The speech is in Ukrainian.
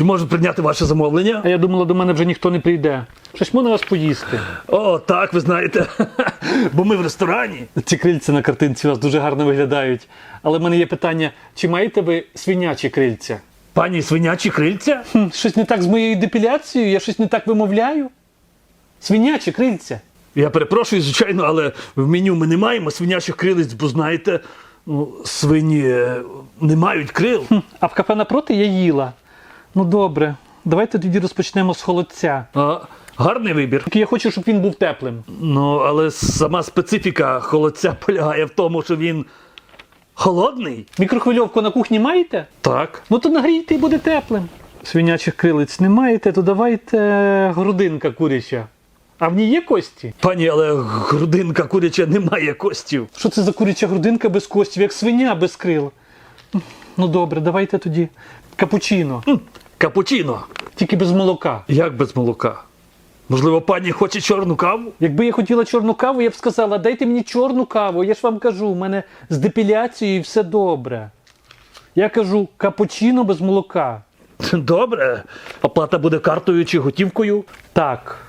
Чи можу прийняти ваше замовлення? А я думала, до мене вже ніхто не прийде. Щось можна вас поїсти. О, так, ви знаєте. Бо ми в ресторані. Ці крильця на картинці у вас дуже гарно виглядають. Але в мене є питання: чи маєте ви свинячі крильця? Пані свинячі крильця? Хм, щось не так з моєю депіляцією, я щось не так вимовляю. Свинячі крильця. Я перепрошую, звичайно, але в меню ми не маємо свинячих крилиць, бо знаєте, ну, свині е, не мають крил. А в кафе напроти я їла. Ну добре, давайте тоді розпочнемо з холодця. А, гарний вибір. Тільки я хочу, щоб він був теплим. Ну, але сама специфіка холодця полягає в тому, що він холодний. Мікрохвильовку на кухні маєте? Так. Ну то нагрійте і буде теплим. Свинячих крилиць не маєте, то давайте грудинка куряча. А в ній є кості? Пані, але грудинка куряча не має костів. Що це за куряча грудинка без костів, як свиня без крил? Ну добре, давайте тоді капучино, М, Капучино. тільки без молока. Як без молока? Можливо, пані хоче чорну каву? Якби я хотіла чорну каву, я б сказала, дайте мені чорну каву. Я ж вам кажу, у мене з депіляцією все добре. Я кажу капучино без молока. Добре. Оплата буде картою чи готівкою. Так.